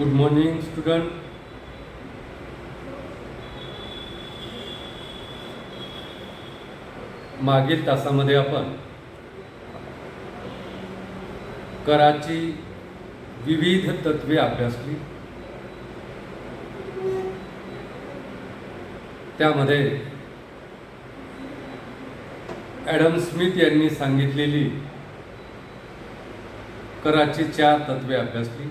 Good morning student मागील तासामध्ये आपण कराची विविध तत्वे अभ्यासली. त्यामध्ये ॲडम स्मिथ यांनी सांगितलेली कराची चार तत्वे अभ्यासली.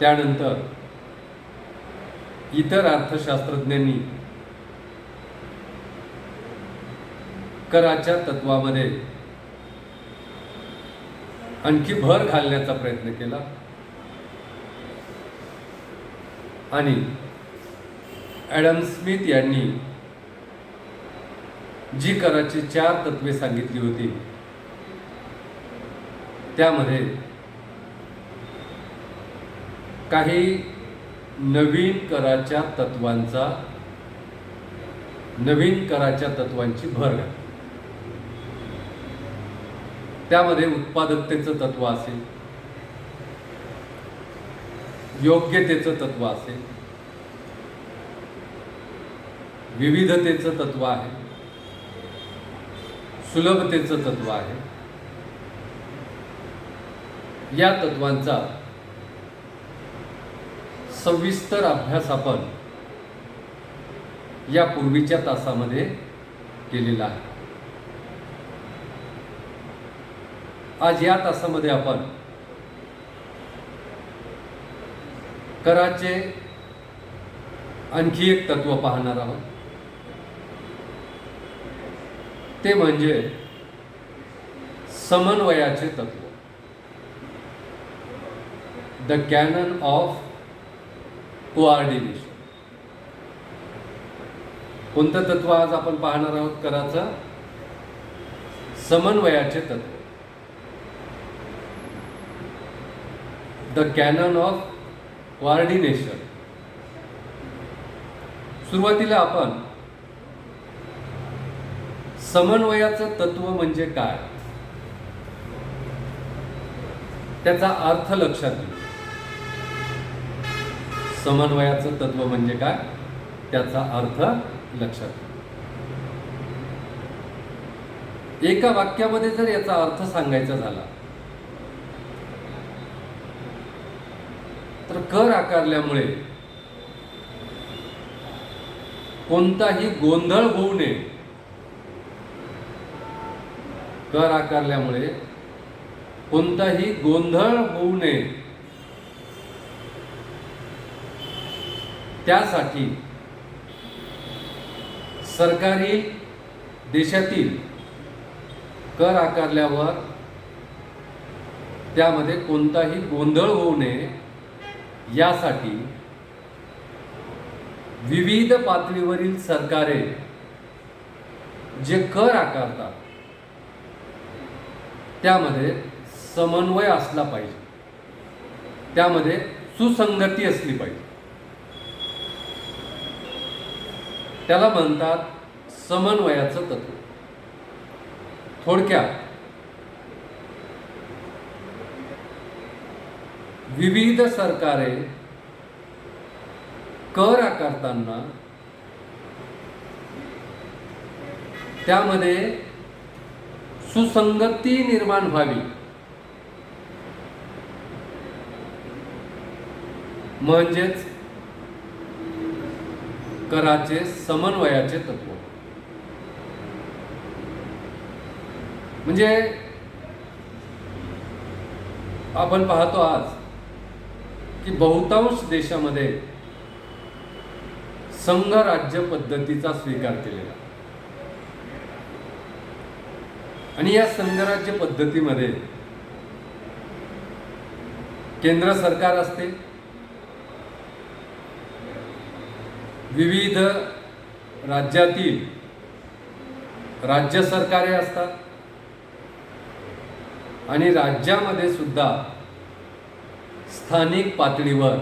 त्यानंतर इतर अर्थशास्त्रज्ञांनी कराच्या तत्वामध्ये आणखी भर घालण्याचा प्रयत्न केला. आणि ॲडम स्मिथ यांनी जी कराची चार तत्वे सांगितली होती त्यामध्ये काही नवीन कराच्या तत्वांचा नवीन कराच्या तत्वांची भर घातली त्यामध्ये उत्पादकतेचं तत्व असेल योग्यतेचं तत्व असेल विविधतेचं तत्व आहे सुलभतेचं तत्व आहे. या तत्वांचा सविस्तर अभ्यास आपण या पूर्वीच्या तासामध्ये केलेला आहे. आज या तासामध्ये आपण कराचे आणखी एक तत्व पाहणार आहोत. ते म्हणजे समन्वयाचे तत्व. द कॅनन ऑफ कोऑर्डिनेशन कोणतं तत्व आज आपण पाहणार आहोत? कराचं समन्वयाचे तत्व. द कॅनन ऑफ कोऑर्डिनेशन सुरुवातीला आपण समन्वयाचं तत्व म्हणजे काय? त्याचा अर्थ लक्षात घेऊ. समन्वयाचं तत्व म्हणजे काय? त्याचा अर्थ लक्षात एका वाक्यामध्ये जर याचा अर्थ सांगायचा झाला तर कर आकारल्यामुळे कोणताही गोंधळ होऊ नये. कर आकारल्यामुळे कोणताही गोंधळ होऊ नये. त्यासाठी सरकारी देशातील कर आकारल्यावर त्यामध्ये कोणताही गोंधळ होऊ नये. यासाठी विविध पातळीवरील सरकारे जे कर आकारतात त्यामध्ये समन्वय असला पाहिजे. त्यामध्ये सुसंगती असली पाहिजे. त्याला म्हणतात समन्वयाचं तत्व. थोडक्यात विविध सरकारे कर आकारताना त्यामध्ये सुसंगती निर्माण व्हावी. म्हणजेच कराचे समन्वयाचे तत्व. म्हणजे आपण पाहतो आज की बहुतांश देशामध्ये संघ राज्य पद्धतीचा स्वीकार केलेला. आणि या संघराज्य पद्धतीमध्ये केंद्र सरकार असते विविध राज्यातील राज्य सरकारे असतात. आणि राज्यामध्ये सुद्धा स्थानिक पातळीवर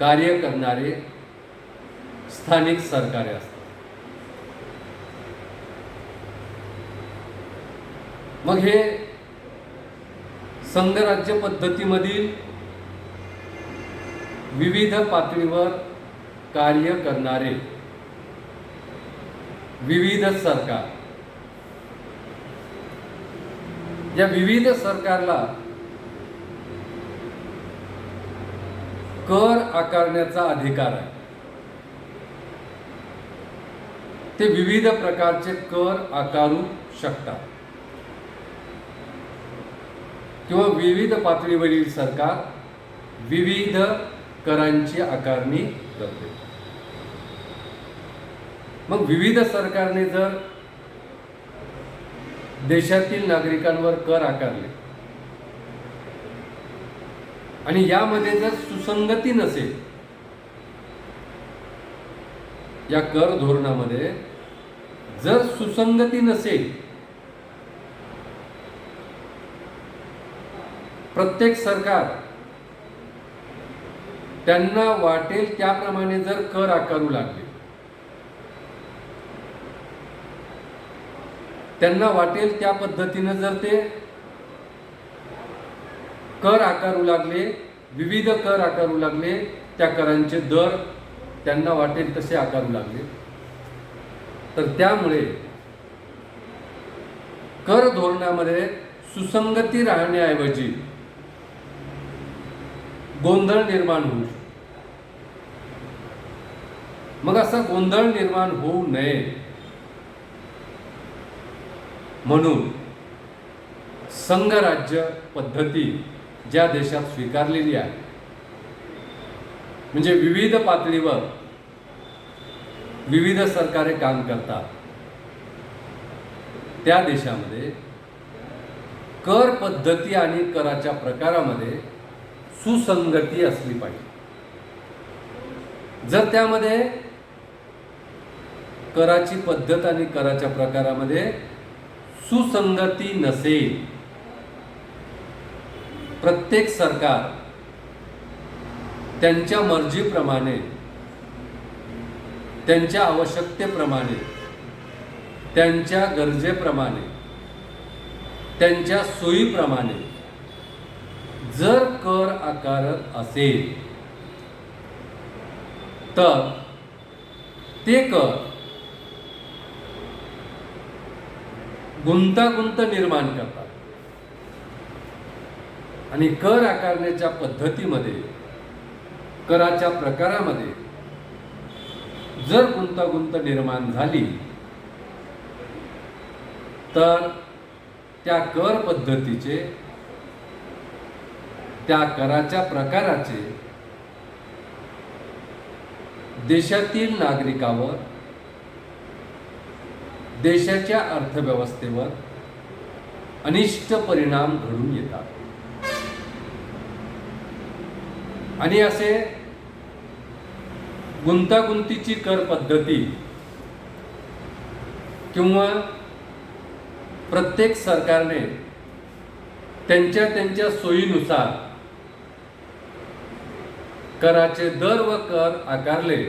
कार्य करणारे स्थानिक सरकारे असतात. मग हे संघराज्य पद्धतीमधील विविध पातळीवर कार्य करणारे. विविध सरकार. या विविध सरकारला कर आकारण्याचा अधिकार आहे. ते विविध प्रकारचे कर आकारू शकतात. किंवा विविध पातळीवरील सरकार विविध करांची आकारणी करते. मग विविध सरकारने जर देशातील नागरिकांवर कर आकारले आणि यामध्ये जर सुसंगती नसेल या कर धोरणामध्ये जर सुसंगती नसेल प्रत्येक सरकार त्यांना वाटेल त्याप्रमाणे जर कर आकारू लागले. त्यांना वाटेल त्या पद्धतीनं जर ते कर आकारू लागले विविध कर आकारू लागले त्या करांचे दर त्यांना वाटेल तसे आकारू लागले. तर त्यामुळे कर धोरणामध्ये सुसंगती राहण्याऐवजी गोंधळ निर्माण होऊ मग असा गोंधळ निर्माण होऊ नये. म्हणून संघराज्य पद्धती ज्या देशात स्वीकारलेली आहे म्हणजे विविध पातळीवर विविध सरकारे काम करतात त्या देशामध्ये कर पद्धती आणि कराच्या प्रकारामध्ये सुसंगती असली पाहिजे. जर त्यामध्ये कराची पद्धत आणि कराच्या प्रकारामध्ये सुसंगती नसेल. प्रत्येक सरकार त्यांच्या मर्जीप्रमाणे त्यांच्या आवश्यकतेप्रमाणे त्यांच्या गरजेप्रमाणे त्यांच्या सोयीप्रमाणे जर कर आकारत असेल तर ते कर गुंतागुंत निर्माण करतात. आणि कर आकारण्याच्या पद्धतीमध्ये कराच्या प्रकारामध्ये जर गुंतागुंत निर्माण झाली तर त्या कर पद्धतीचे त्या कराच्या प्रकाराचे देशातील नागरिकावर देशाच्या अर्थव्यवस्थेवर अनिष्ट परिणाम घडून येतात. आणि असे गुंतागुंतीची कर पद्धती किंवा प्रत्येक सरकारने त्यांच्या त्यांच्या सोयीनुसार कराचे दर व कर आकारले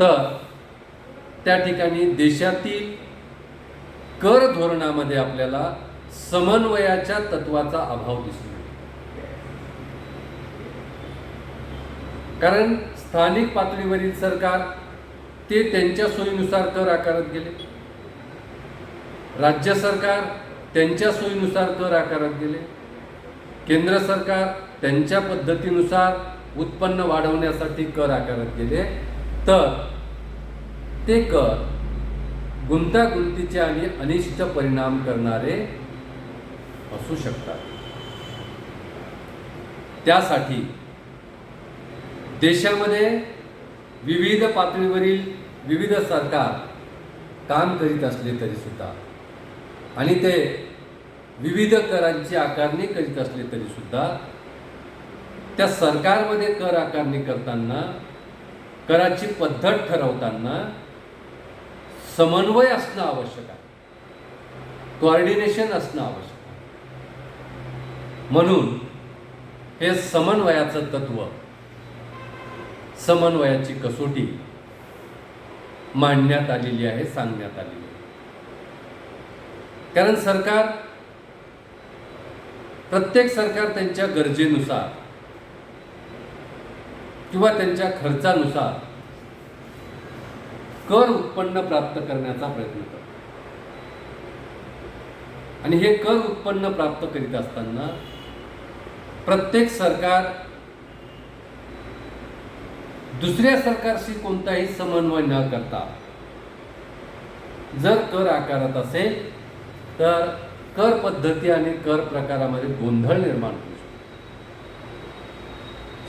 तर त्या ठिकाणी देशातील कर धोरणामध्ये आपल्याला समन्वयाच्या तत्वाचा अभाव दिसून येतो. कारण स्थानिक पातळीवरील सरकार ते त्यांच्या सोयीनुसार कर आकारत गेले. राज्य सरकार त्यांच्या सोयीनुसार कर आकारत गेले. केंद्र सरकार त्यांच्या पद्धतीनुसार उत्पन्न वाढवण्यासाठी कर आकारत गेले. तर ते कर गुंतागुंतीचे आणि अनिष्ट परिणाम करणारे असू शकतात. त्यासाठी देशामध्ये विविध पातळीवरील विविध सरकार काम करीत असले तरी सुद्धा आणि ते विविध करांची आकारणी करीत असले तरी सुद्धा त्या सरकारमध्ये कर आकारणी करताना कराची पद्धत ठरवताना समन्वय असणं आवश्यक आहे. कोऑर्डिनेशन असणं आवश्यक आहे. म्हणून हे समन्वयाचं तत्व समन्वयाची कसोटी मांडण्यात आलेली आहे सांगण्यात आलेली आहे. कारण सरकार प्रत्येक सरकार त्यांच्या गरजेनुसार किंवा त्यांच्या खर्चानुसार कर उत्पन्न प्राप्त करण्याचा प्रयत्न करतो आणि हे कर उत्पन्न प्राप्त करीत असताना प्रत्येक सरकार दुसऱ्या सरकारशी कोणताही समन्वय न करता जर कर आकारत असेल तर कर पद्धती आणि कर प्रकारामध्ये गोंधळ निर्माण होऊ शकतो.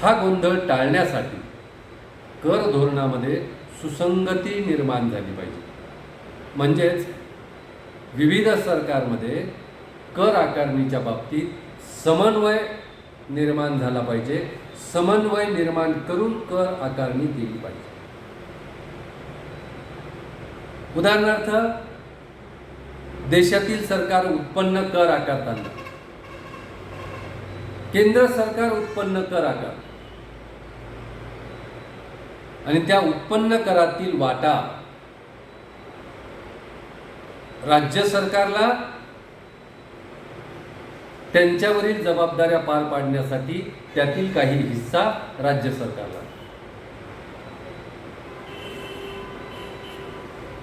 हा गोंधळ टाळण्यासाठी कर धोरणामध्ये सुसंगती निर्माण झाली पाहिजे. म्हणजेच विविध सरकारमध्ये कर आकारणीच्या बाबतीत समन्वय निर्माण झाला पाहिजे. समन्वय निर्माण करून कर आकारणी केली पाहिजे. उदाहरणार्थ देशातील सरकार उत्पन्न कर आकारताना. केंद्र सरकार उत्पन्न कर आकार आणि त्या उत्पन्न करातील वाटा राज्य सरकारला त्यांच्यावरील जबाबदाऱ्या पार पाडण्यासाठी त्यातील काही हिस्सा राज्य सरकारला.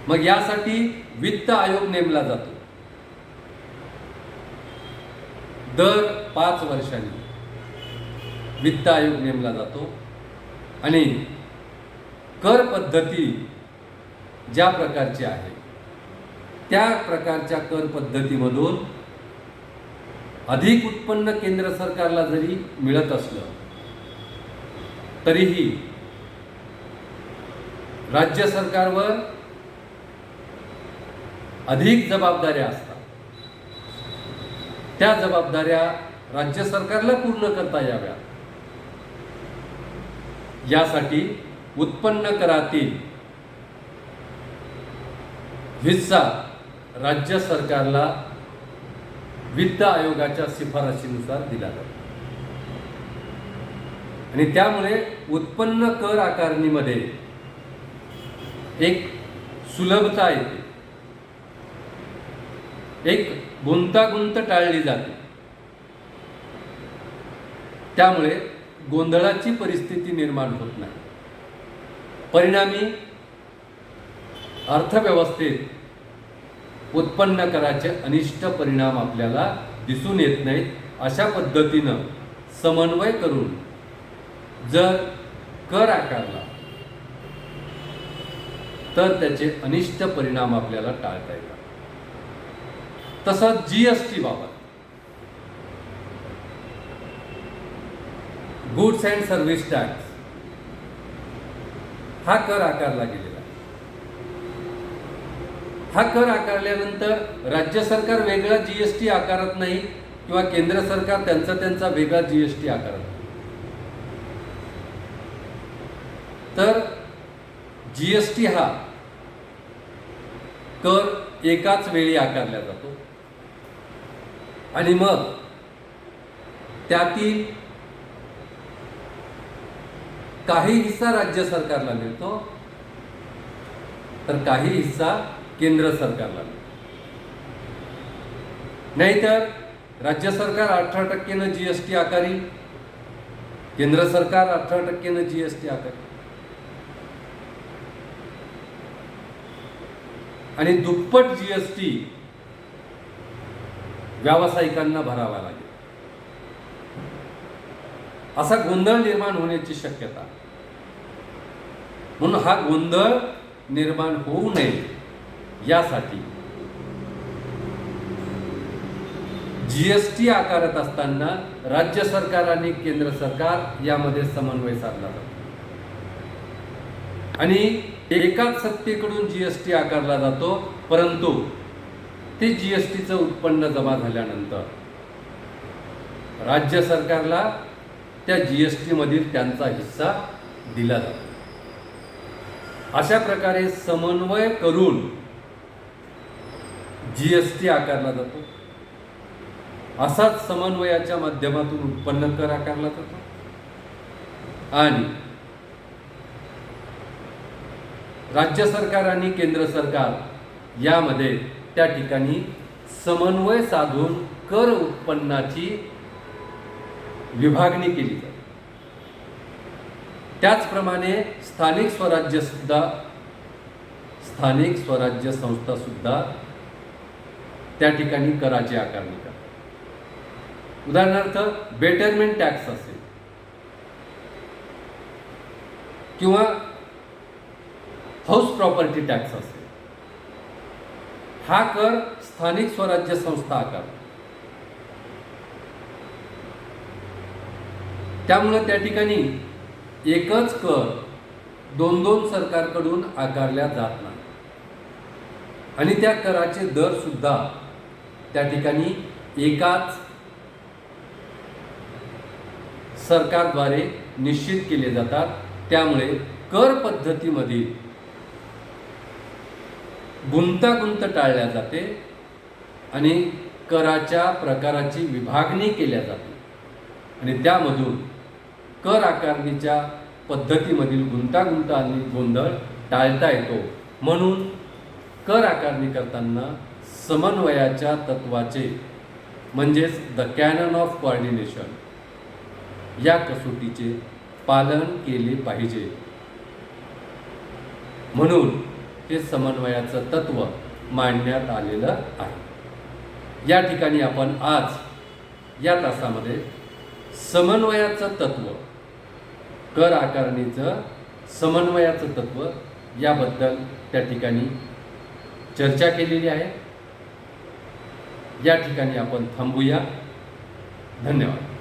मग यासाठी वित्त आयोग नेमला जातो. दर पाच वर्षांनी वित्त आयोग नेमला जातो. आणि कर पद्धती ज्या प्रकारची आहे त्या प्रकारच्या कर पद्धतीमधून अधिक उत्पन्न केंद्र सरकारला जरी मिळत असलं तरीही राज्य सरकारवर अधिक जबाबदाऱ्या असतात. त्या जबाबदाऱ्या राज्य सरकारला पूर्ण करता याव्या यासाठी उत्पन्न करातील हिस्सा राज्य सरकारला वित्त आयोगाच्या शिफारशीनुसार दिला जातो. आणि त्यामुळे उत्पन्न कर आकारणीमध्ये एक सुलभता येते. एक गुंतागुंत टाळली जाते. त्यामुळे गोंधळाची परिस्थिती निर्माण होत नाही. परिणामी अर्थव्यवस्थेत उत्पन्न कराचे अनिष्ट परिणाम आपल्याला दिसून येत नाहीत. अशा पद्धतीनं समन्वय करून जर कर आकारला तर त्याचे अनिष्ट परिणाम आपल्याला टाळता येतात. तसंच जी एस टी बाबत. गुड्स अँड सर्व्हिस टॅक्स हा कर आकारला गेलेला हा कर आकारल्यानंतर राज्य सरकार वेगळा जीएसटी आकारत नाही किंवा केंद्र सरकार त्यांचा त्यांचा वेगळा जीएसटी आकारत नाही. तर जीएसटी हा कर एकाच वेळी आकारला जातो आणि मग त्यातील काही हिस्सा राज्य सरकारला मिळतो तर काही हिस्सा केंद्र सरकारला मिळतो. नाहीतर राज्य सरकार अठरा टक्केनं जीएसटी आकारी केंद्र सरकार अठरा टक्केनं जीएसटी आकारी आणि दुप्पट जीएसटी व्यावसायिकांना भरावा लागेल. असा गोंधळ निर्माण होण्याची शक्यता. म्हणून हा गोंधळ निर्माण होऊ नये यासाठी जीएसटी आकारत असताना राज्य सरकार आणि केंद्र सरकार यामध्ये समन्वय साधला जातो. आणि एकाच सत्तेकडून जीएसटी आकारला जातो परंतु ते जीएसटीचं उत्पन्न जमा झाल्यानंतर राज्य सरकारला त्या जीएसटी मधील त्यांचा हिस्सा दिला जातो. अशा प्रकारे समन्वय करून जीएसटी आकारला जातो. असाच समन्वयाच्या माध्यमातून उत्पन्न कर आकारला जातो. आणि राज्य सरकार आणि केंद्र सरकार यामध्ये त्या ठिकाणी समन्वय साधून कर उत्पन्नाची विभागणी केली जाते. त्याचप्रमाणे स्थानिक स्वराज्य सुद्धा स्थानिक स्वराज्य संस्था सुद्धा त्या ठिकाणी कराची आकारणी करतात. उदाहरणार्थ बेटरमेंट टॅक्स असेल किंवा हाऊस प्रॉपर्टी टॅक्स असेल हा कर स्थानिक स्वराज्य संस्था आकारतात त्यामुळं त्या ठिकाणी एकच कर दोन दोन सरकारकडून आकारल्या जात नाही. आणि त्या कराचे दर सुद्धा त्या ठिकाणी एकाच सरकारद्वारे निश्चित केले जातात. त्यामुळे कर पद्धतीमधील गुंतागुंत टाळल्या जाते आणि कराच्या प्रकाराची विभागणी केल्या जाते. आणि त्यामधून कर आकारणीच्या पद्धतीमधील गुंतागुंत आणि गोंधळ टाळता येतो. म्हणून कर आकारणी करताना समन्वयाच्या तत्वाचे म्हणजेच द कॅनन ऑफ कोऑर्डिनेशन या कसोटीचे पालन केले पाहिजे. म्हणून हे समन्वयाचं तत्व मांडण्यात आलेलं आहे. या ठिकाणी आपण आज या तासामध्ये समन्वयाचं तत्व कर आकारणीचं समन्वयाचं तत्व याबद्दल त्या ठिकाणी चर्चा केलेली आहे. या ठिकाणी आपण थांबूया. धन्यवाद.